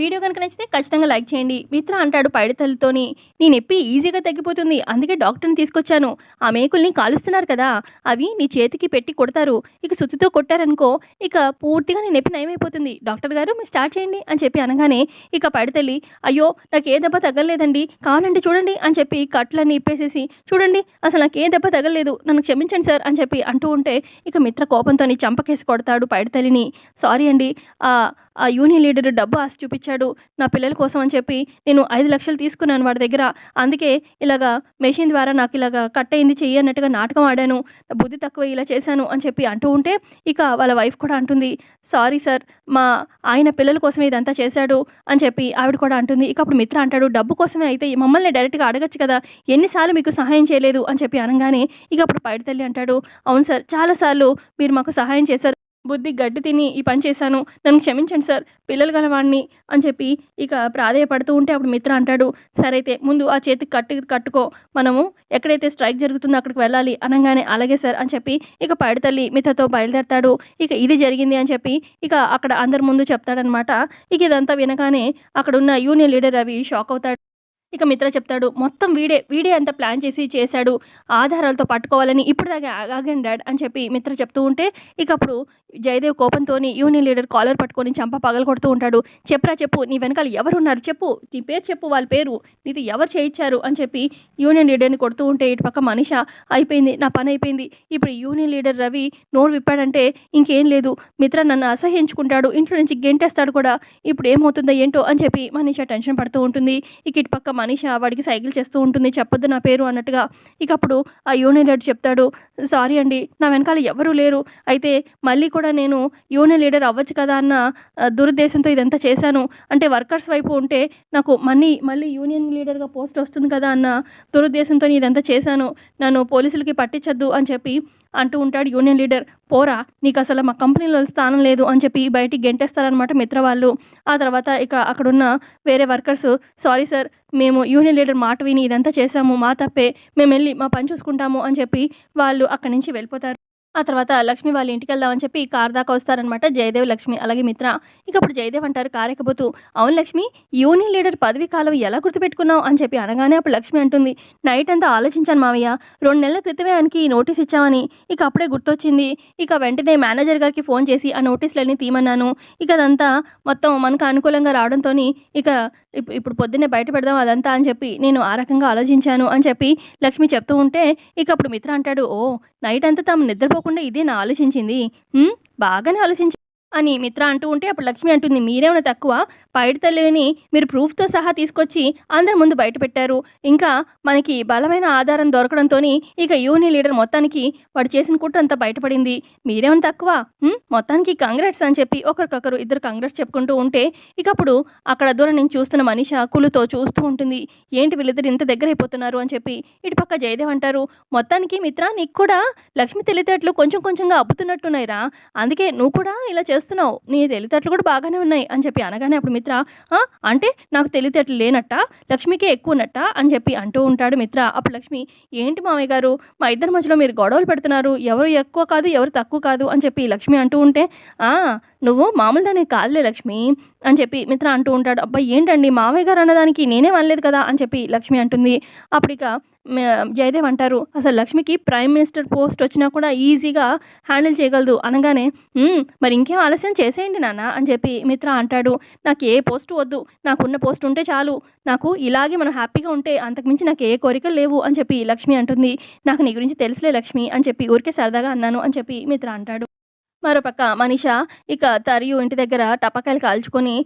Video కనుక నచ్చితే ఖచ్చితంగా లైక్ చేయండి. మిత్ర అంటాడు పైడితల్లితోని నీ నొప్పి ఈజీగా తగ్గిపోతుంది. అందుకే డాక్టర్ని తీసుకొచ్చాను. ఆ మేకుల్ని కాలుస్తున్నారు కదా. అవి నీ చేతికి పెట్టి కొడతారు. ఇక సుత్తితో కొట్టారనుకో ఇక పూర్తిగా నీ నొప్పి నయమైపోతుంది. డాక్టర్ గారు మీరు స్టార్ట్ చేయండి అని చెప్పి అనగానే ఇక పైడితల్లి అయ్యో నాకు ఏ దెబ్బ తగ్గలేదండి కావాలంటే చూడండి అని చెప్పి కట్లన్నీ ఇప్పేసేసి చూడండి అసలు నాకు ఏ దెబ్బ తగలేదు నన్ను క్షమించండి సార్ అని చెప్పి అంటూ ఉంటే ఇక మిత్ర కోపంతో చంపకేసి కొడతాడు పైడితల్లిని. సారీ అండి. ఆ యూనియన్ లీడర్ డబ్బు ఆశ ఇచ్చాడు. నా పిల్లల కోసం అని చెప్పి నేను ఐదు లక్షలు తీసుకున్నాను వాడి దగ్గర. అందుకే ఇలాగా మెషిన్ ద్వారా నాకు ఇలాగా కట్ అయింది చెయ్యి అన్నట్టుగా నాటకం ఆడాను. బుద్ధి తక్కువ ఇలా చేశాను అని చెప్పి అంటూ ఉంటే ఇక వాళ్ళ వైఫ్ కూడా అంటుంది సారీ సార్ మా ఆయన పిల్లల కోసం ఇదంతా చేశాడు అని చెప్పి ఆవిడ కూడా అంటుంది. ఇక అప్పుడు మిత్ర అంటాడు డబ్బు కోసమే అయితే మమ్మల్ని డైరెక్ట్గా అడగచ్చు కదా ఎన్నిసార్లు మీకు సహాయం చేయలేదు అని చెప్పి అనగానే ఇక అప్పుడు పైడితల్లి అంటాడు అవును సార్ చాలాసార్లు మీరు మాకు సహాయం చేశారు. బుద్ధి గడ్డి తిని ఈ పని చేశాను. నన్ను క్షమించండి సార్ పిల్లలు గలవాడిని అని చెప్పి ఇక ప్రాధేయపడుతూ ఉంటే అప్పుడు మిత్ర అంటాడు సరైతే ముందు ఆ చేతికి కట్టు కట్టుకో మనము ఎక్కడైతే స్ట్రైక్ జరుగుతుందో అక్కడికి వెళ్ళాలి అనగానే అలాగే సార్ అని చెప్పి ఇక పైడితల్లి మిత్రతో బయలుదేరతాడు. ఇక ఇది జరిగింది అని చెప్పి ఇక అక్కడ అందరి ముందు చెప్తాడనమాట ఇక ఇదంతా వినగానే అక్కడ ఉన్న యూనియన్ లీడర్ రవి షాక్ అవుతాడు. ఇక మిత్ర చెప్తాడు మొత్తం వీడే వీడే అంత ప్లాన్ చేసి చేశాడు ఆధారాలతో పట్టుకోవాలని ఇప్పుడు దాకా ఆగాగండి డాడ్ అని చెప్పి మిత్ర చెప్తూ ఉంటే ఇక అప్పుడు జయదేవ్ కోపంతో యూనియన్ లీడర్ కాలర్ పట్టుకొని చంప పగల కొడుతూ ఉంటాడు. చెప్పరా చెప్పు నీ వెనకాల ఎవరున్నారు చెప్పు నీ పేరు చెప్పు వాళ్ళ పేరు నీది ఎవరు చేయించారు అని చెప్పి యూనియన్ లీడర్ని కొడుతూ ఉంటే ఇటు పక్క మనిష అయిపోయింది నా పని అయిపోయింది. ఇప్పుడు యూనియన్ లీడర్ రవి నోరు విప్పాడంటే ఇంకేం లేదు. మిత్ర నన్ను అసహ్యించుకుంటాడు ఇంట్లో నుంచి గెంటేస్తాడు కూడా. ఇప్పుడు ఏమవుతుందో ఏంటో అని చెప్పి మనిష టెన్షన్ పడుతూ ఉంటుంది. ఇక ఇటు పక్క మనీష వాడికి సైకిల్ చేస్తూ ఉంటుంది చెప్పొద్దు నా పేరు అన్నట్టుగా. ఇక అప్పుడు ఆ యూనియన్ లీడర్ చెప్తాడు సారీ అండి నా వెనకాల ఎవరూ లేరు. అయితే మళ్ళీ కూడా నేను యూనియన్ లీడర్ అవ్వచ్చు కదా అన్న దురుద్దేశంతో ఇదంతా చేశాను. అంటే వర్కర్స్ వైపు ఉంటే నాకు మనీ మళ్ళీ యూనియన్ లీడర్గా పోస్ట్ వస్తుంది కదా అన్న దురుద్దేశంతో ఇదంతా చేశాను. నన్ను పోలీసులకి పట్టించద్దు అని చెప్పి అంటూ ఉంటాడు యూనియన్ లీడర్. పోరా నీకు అసలు మా కంపెనీలో స్థానం లేదు అని చెప్పి బయటికి గెంటేస్తారనమాట మిత్ర వాళ్ళు. ఆ తర్వాత ఇక అక్కడున్న వేరే వర్కర్స్ సారీ సార్ మేము యూనియన్ లీడర్ మాట విని ఇదంతా చేశాము మా తప్పే మేము వెళ్ళి మా పని చూసుకుంటాము అని చెప్పి వాళ్ళు అక్కడి నుంచి వెళ్ళిపోతారు. ఆ తర్వాత లక్ష్మి వాళ్ళ ఇంటికి వెళ్దామని చెప్పి కార్ దాకా వస్తారనమాట జయదేవ్ లక్ష్మి అలాగే మిత్ర. ఇక అప్పుడు జయదేవ్ అంటారు కార్ ఎక్కబోతూ అవును లక్ష్మి యూనియన్ లీడర్ పదవి కాలం ఎలా గుర్తుపెట్టుకున్నావు? అని చెప్పి అనగానే అప్పుడు లక్ష్మి అంటుంది నైట్ అంతా ఆలోచించాను మావయ్య. రెండు నెలల క్రితమే ఆయనకి నోటీస్ ఇచ్చామని. ఇక అప్పుడే గుర్తొచ్చింది. ఇక వెంటనే మేనేజర్ గారికి ఫోన్ చేసి ఆ నోటీసులన్నీ తీయమన్నాను. ఇక అదంతా మొత్తం మనకు అనుకూలంగా రావడంతో ఇక ఇప్పుడు పొద్దున్నే బయట పెడదాం అదంతా అని చెప్పి నేను ఆ రకంగా ఆలోచించాను అని చెప్పి లక్ష్మి చెప్తూ ఉంటే ఇక అప్పుడు మిత్ర అంటాడు ఓ నైట్ అంతా తాము నిద్రపోకుండా ఇదే నా ఆలోచించింది. బాగానే ఆలోచించి అని మిత్ర అంటూ ఉంటే అప్పుడు లక్ష్మి అంటుంది మీరేమైనా తక్కువ? పైడి తల్లిని మీరు ప్రూఫ్తో సహా తీసుకొచ్చి అందరి ముందు బయట పెట్టారు. ఇంకా మనకి బలమైన ఆధారం దొరకడంతో ఇక యూని లీడర్ మొత్తానికి వాడు చేసిన కుట్ర అంతా బయటపడింది. మీరేమైనా తక్కువ? మొత్తానికి కాంగ్రెట్స్ అని చెప్పి ఒకరికొకరు ఇద్దరు కంగ్రాట్స్ చెప్పుకుంటూ ఉంటే ఇక అప్పుడు అక్కడ దూరం నుంచి చూస్తున్న మనిష కులుతో చూస్తూ ఉంటుంది. ఏంటి వీళ్ళిద్దరు ఇంత దగ్గర అయిపోతున్నారు అని చెప్పి ఇటుపక్క జయదేవ్ అంటారు. మొత్తానికి మిత్ర నీకు కూడా లక్ష్మి తెలివితేటలు కొంచెం కొంచెంగా అబ్బుతున్నట్టున్నాయిరా. అందుకే నువ్వు కూడా ఇలా చేస్తున్నావు? నీ తెలివితేటలు కూడా బాగానే ఉన్నాయి అని చెప్పి అనగానే అప్పుడు మిత్ర "ఆ, అంటే నాకు తెలివితేటలు లేనట్ట? లక్ష్మికే ఎక్కువ ఉన్నట్ట అని చెప్పి అంటూ ఉంటాడు మిత్ర. అప్పుడు లక్ష్మి ఏంటి మామయ్య గారు? మా ఇద్దరి మధ్యలో మీరు గొడవలు పెడుతున్నారు. ఎవరు ఎక్కువ కాదు ఎవరు తక్కువ కాదు అని చెప్పి లక్ష్మి అంటూ ఉంటే "ఆ, నువ్వు మామూలు దానికి కాదులే లక్ష్మి అని చెప్పి మిత్ర అంటూ ఉంటాడు. అబ్బా ఏంటండి మామయ్య గారు అన్నదానికి నేనేం అనలేదు కదా అని చెప్పి లక్ష్మి అంటుంది. అప్పుడు ఇక జయదేవ్ అంటారు అసలు లక్ష్మికి ప్రైమ్ మినిస్టర్ పోస్ట్ వచ్చినా కూడా ఈజీగా హ్యాండిల్ చేయగలదు. అనగానే మరి ఇంకేం ఆలస్యం చేసేయండి నాన్న అని చెప్పి మిత్ర అంటాడు. నాకు ఏ పోస్ట్ వద్దు. నాకున్న పోస్ట్ ఉంటే చాలు. నాకు ఇలాగే మనం హ్యాపీగా ఉంటే అంతకుమించి నాకు ఏ కోరికలు లేవు అని చెప్పి లక్ష్మి అంటుంది. నాకు నీ గురించి తెలుసులే లక్ష్మి అని చెప్పి ఊరికే సరదాగా అన్నాను అని చెప్పి మిత్ర అంటాడు. మరోపక్క మనీష ఇక తరియు ఇంటి దగ్గర టపాకాయలు కాల్చుకొని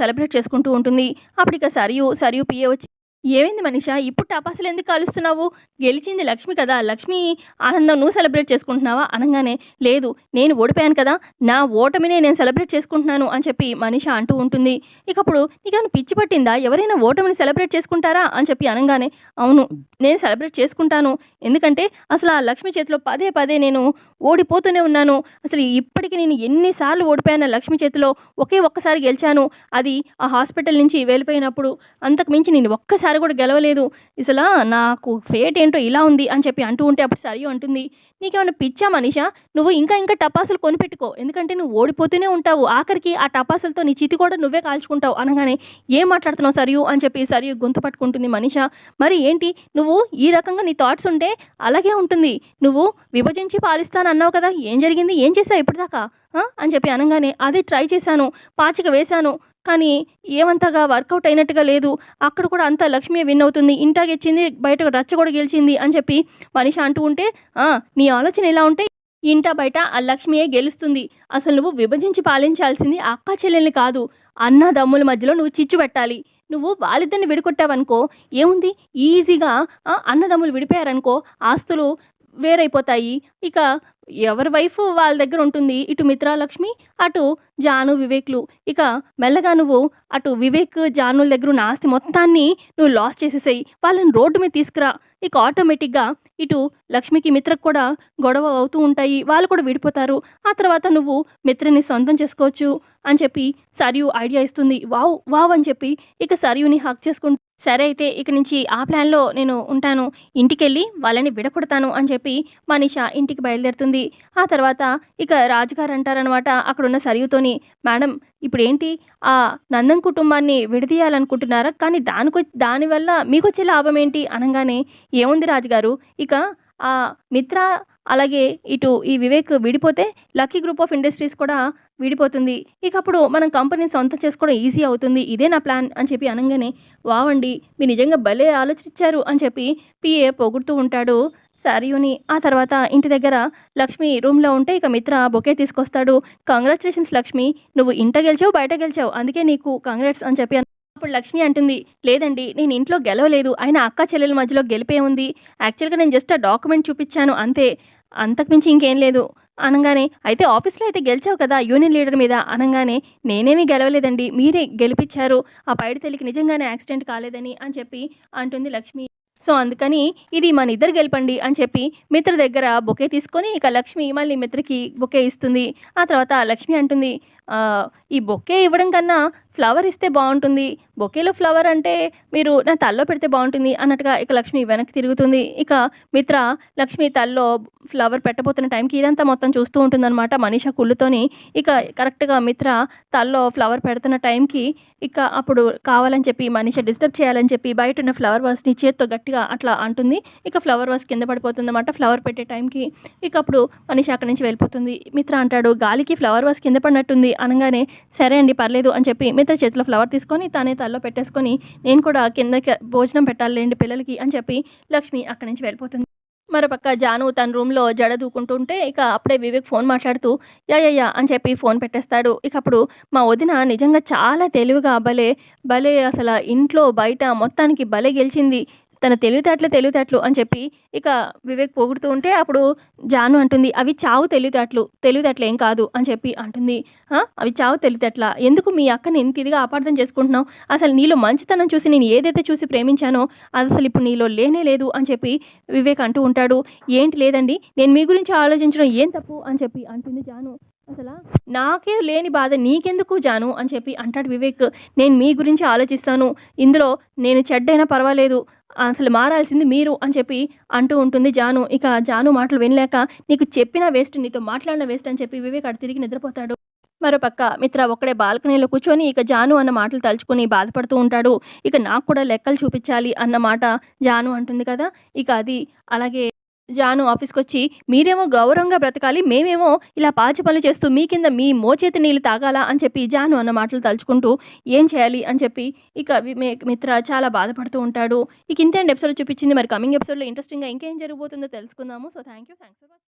సెలబ్రేట్ చేసుకుంటూ ఉంటుంది. అప్పుడు ఇక సరియు సరియు పిఏ వచ్చి ఏమైంది మనీష? ఇప్పుడు టపాసులు ఎందుకు కాలుస్తున్నావు? గెలిచింది లక్ష్మి కదా. లక్ష్మి ఆనందం నువ్వు సెలబ్రేట్ చేసుకుంటున్నావా? అనగానే లేదు నేను ఓడిపోయాను కదా. నా ఓటమినే నేను సెలబ్రేట్ చేసుకుంటున్నాను అని చెప్పి మనిష అంటూ ఉంటుంది. ఇకప్పుడు నీకేమైనా పిచ్చి పట్టిందా? ఎవరైనా ఓటమిని సెలబ్రేట్ చేసుకుంటారా? అని చెప్పి అనగానే అవును నేను సెలబ్రేట్ చేసుకుంటాను. ఎందుకంటే అసలు ఆ లక్ష్మి చేతిలో పదే పదే నేను ఓడిపోతూనే ఉన్నాను. అసలు ఇప్పటికి నేను ఎన్నిసార్లు ఓడిపోయాను లక్ష్మి చేతిలో? ఒకే ఒక్కసారి గెలిచాను. అది ఆ హాస్పిటల్ నుంచి వెళ్ళిపోయినప్పుడు అంతకు మించి నేను ఒక్కసారి ఒక్కసారి కూడా గెలవలేదు. అసలు నాకు ఫేట్ ఏంటో ఇలా ఉంది అని చెప్పి అంటూ ఉంటే అప్పుడు సరి అంటుంది. నీకేమైనా పిచ్చా మనీషా? నువ్వు ఇంకా ఇంకా టపాసులు కొనిపెట్టుకో. ఎందుకంటే నువ్వు ఓడిపోతూనే ఉంటావు. ఆఖరికి ఆ టపాసులతో నీ చితి కూడా నువ్వే కాల్చుకుంటావు అనగానే ఏం మాట్లాడుతున్నావు సరియు అని చెప్పి సరియు గొంతు పట్టుకుంటుంది మనిషా. మరి ఏంటి? నువ్వు ఈ రకంగా నీ థాట్స్ ఉంటే అలాగే ఉంటుంది. నువ్వు విభజించి పాలిస్తాను అన్నావు కదా. ఏం జరిగింది? ఏం చేసావు ఇప్పటిదాకా? అని చెప్పి అనగానే అదే ట్రై చేశాను. పాచిక వేశాను. కానీ ఏమంతగా వర్కౌట్ అయినట్టుగా లేదు. అక్కడ కూడా అంతా లక్ష్మి విన్ అవుతుంది. ఇంటా గెలిచింది బయట రచ్చ కూడా గెలిచింది అని చెప్పి మనిషి అంటూ ఉంటే నీ ఆలోచన ఎలా ఉంటే ఇంటా బయట ఆ లక్ష్మియే గెలుస్తుంది. అసలు నువ్వు విభజించి పాలించాల్సింది అక్క చెల్లెల్ని కాదు. అన్నదమ్ముల మధ్యలో నువ్వు చిచ్చు పెట్టాలి. నువ్వు వాళ్ళిద్దరిని విడికొట్టావనుకో ఏముంది? ఈజీగా అన్నదమ్ములు విడిపోయారనుకో ఆస్తులు వేరైపోతాయి. ఇక ఎవరి వైఫ్ వాళ్ళ దగ్గర ఉంటుంది. ఇటు మిత్రాలక్ష్మి అటు జాను వివేక్లు. ఇక మెల్లగా నువ్వు అటు వివేక్ జానుల దగ్గర ఉన్న ఆస్తి మొత్తాన్ని నువ్వు లాస్ చేసేసాయి. వాళ్ళని రోడ్డు మీద తీసుకురా. ఇక ఆటోమేటిక్గా ఇటు లక్ష్మికి మిత్రకు కూడా గొడవ అవుతూ ఉంటాయి. వాళ్ళు కూడా విడిపోతారు. ఆ తర్వాత నువ్వు మిత్రని సొంతం చేసుకోవచ్చు అని చెప్పి సరియు ఐడియా ఇస్తుంది. వావ్ వావ్ అని చెప్పి ఇక సరియుని హక్ చేసుకుంటూ సరే అయితే ఇక నుంచి ఆ ప్లాన్లో నేను ఉంటాను. ఇంటికెళ్ళి వాళ్ళని విడకొడతాను అని చెప్పి మనీషా ఇంటికి బయలుదేరుతుంది. ఆ తర్వాత ఇక రాజుగారు అంటారనమాట అక్కడున్న సరియుతోని మేడం ఇప్పుడు ఏంటి ఆ నందన్ కుటుంబాన్ని విడదీయాలనుకుంటున్నారా? కానీ దానికొ దానివల్ల మీకు వచ్చే లాభం ఏంటి అనగానే ఏముంది రాజుగారు? ఇక ఆ మిత్ర అలాగే ఇటు ఈ వివేక్ విడిపోతే లక్కీ గ్రూప్ ఆఫ్ ఇండస్ట్రీస్ కూడా విడిపోతుంది. ఇక అప్పుడు మనం కంపెనీని సొంతం చేసుకోవడం ఈజీ అవుతుంది. ఇదే నా ప్లాన్ అని చెప్పి అనగానే వావండి మీరు నిజంగా భలే ఆలోచించారు అని చెప్పి పిఏ పొగుడుతూ ఉంటాడు సరియుని ఆ తర్వాత ఇంటి దగ్గర లక్ష్మి రూమ్లో ఉంటే ఇక మిత్ర బొకే తీసుకొస్తాడు. కంగ్రాచులేషన్స్ లక్ష్మి నువ్వు ఇంట గెలిచావు బయట గెలిచావు. అందుకే నీకు కంగ్రాట్స్ అని చెప్పి అప్పుడు లక్ష్మి అంటుంది లేదండి నేను ఇంట్లో గెలవలేదు. ఆయన అక్క చెల్లెల మధ్యలో గెలిపే ఉంది. యాక్చువల్గా నేను జస్ట్ ఆ డాక్యుమెంట్ చూపించాను అంతే. అంతకుమించి ఇంకేం లేదు. అనగానే అయితే ఆఫీస్లో అయితే గెలిచావు కదా యూనియన్ లీడర్ మీద. అనగానే నేనేమీ గెలవలేదండి. మీరే గెలిపించారు ఆ పైడి తల్లికి నిజంగానే యాక్సిడెంట్ కాలేదని అని చెప్పి అంటుంది లక్ష్మి. సో అందుకని ఇది మన ఇద్దరు గెలపండి అని చెప్పి మిత్ర దగ్గర బొకే తీసుకొని ఇక లక్ష్మి మళ్ళీ మిత్రకి బొకే ఇస్తుంది. ఆ తర్వాత లక్ష్మి అంటుంది ఈ బొకే ఇవ్వడం కన్నా ఫ్లవర్ ఇస్తే బాగుంటుంది. బొకేలో ఫ్లవర్ అంటే మీరు నా తల్లో పెడితే బాగుంటుంది అన్నట్టుగా ఇక లక్ష్మి వెనక్కి తిరుగుతుంది. ఇక మిత్ర లక్ష్మి తల్లో ఫ్లవర్ పెట్టబోతున్న టైంకి ఇదంతా మొత్తం చూస్తూ ఉంటుందన్నమాట మనీషా కుళ్ళుతోని. ఇక కరెక్ట్గా మిత్ర తల్లో ఫ్లవర్ పెడుతున్న టైంకి ఇక అప్పుడు కావాలని చెప్పి మనిషి డిస్టర్బ్ చేయాలని చెప్పి బయట ఉన్న ఫ్లవర్ వాస్ని చేత్తో గట్టిగా అట్లా అంటుంది. ఇక ఫ్లవర్ వాస్ కింద పడిపోతుందన్నమాట ఫ్లవర్ పెట్టే టైంకి. ఇక అప్పుడు మనిషి అక్కడి నుంచి వెళ్ళిపోతుంది. మిత్ర అంటాడు గాలికి ఫ్లవర్ వాస్ కింద పడినట్టుంది. అనగానే సరే అండి పర్లేదు అని చెప్పి మిత్ర చేతిలో ఫ్లవర్ తీసుకొని తానే తల్లో పెట్టేసుకొని నేను కూడా కిందకి భోజనం పెట్టాలండి పిల్లలకి అని చెప్పి లక్ష్మి అక్కడి నుంచి వెళ్ళిపోతుంది. మరోపక్క జాను తన రూమ్లో జడ దూకుంటుంటే ఇక అప్పుడే వివేక్ ఫోన్ మాట్లాడుతూ యా యా అని చెప్పి ఫోన్ పెట్టేస్తాడు. ఇక అప్పుడు మా వదిన నిజంగా చాలా తెలివిగా భలే భలే అసలు ఇంట్లో బయట మొత్తానికి భలే గెలిచింది. తన తెలివితేటలు తెలివితేటలు అని చెప్పి ఇక వివేక్ పొగుడుతూ ఉంటే అప్పుడు జాను అంటుంది అవి చావు తెలివితేటలు తెలివితేటలు ఏం కాదు అని చెప్పి అంటుంది. అవి చావు తెలివితేటల? ఎందుకు మీ అక్కని ఇంత ఇదిగా అపార్థం చేసుకుంటున్నావు? అసలు నీలో మంచితనం చూసి నేను ఏదైతే చూసి ప్రేమించానో అది అసలు ఇప్పుడు నీలో లేనే లేదు అని చెప్పి వివేక్ అంటూ ఉంటాడు. ఏంటి లేదండి? నేను మీ గురించి ఆలోచించడం ఏం తప్పు? అని చెప్పి అంటుంది జాను. అసలు? నాకే లేని బాధ నీకెందుకు జాను? అని చెప్పి అంటాడు వివేక్. నేను మీ గురించి ఆలోచిస్తాను. ఇందులో నేను చెడ్డైనా పర్వాలేదు. అసలు మారాల్సింది మీరు అని చెప్పి అంటూ ఉంటుంది జాను. ఇక జాను మాటలు వినలేక నీకు చెప్పిన వేస్ట్ నీతో మాట్లాడిన వేస్ట్ అని చెప్పి వివేక్ అటు తిరిగి నిద్రపోతాడు. మరోపక్క మిత్ర ఒక్కడే బాల్కనీలో కూర్చొని ఇక జాను అన్న మాటలు తలుచుకొని బాధపడుతూ ఉంటాడు. ఇక నాకు కూడా లెక్కలు చూపించాలి అన్న మాట జాను అంటుంది కదా. ఇక అది అలాగే జాను ఆఫీస్కి వచ్చి మీరేమో గౌరవంగా బ్రతకాలి మేమేమో ఇలా పాచి పనులు చేస్తూ మీ కింద మీ మోచేతి నీళ్ళు తాగాలా అని చెప్పి జాను అన్న మాటలు తలుచుకుంటూ ఏం చేయాలి? అని చెప్పి ఇక మే- మిత్ర చాలా బాధపడుతూ ఉంటాడు. ఇక ఇంతే ఎపిసోడ్ చూపించింది మరి కమింగ్ ఎపిసోడ్లో ఇంట్రెస్టింగ్గా ఇంకేం జరగబోతుందో తెలుసుకుందాము. So thank you thanks for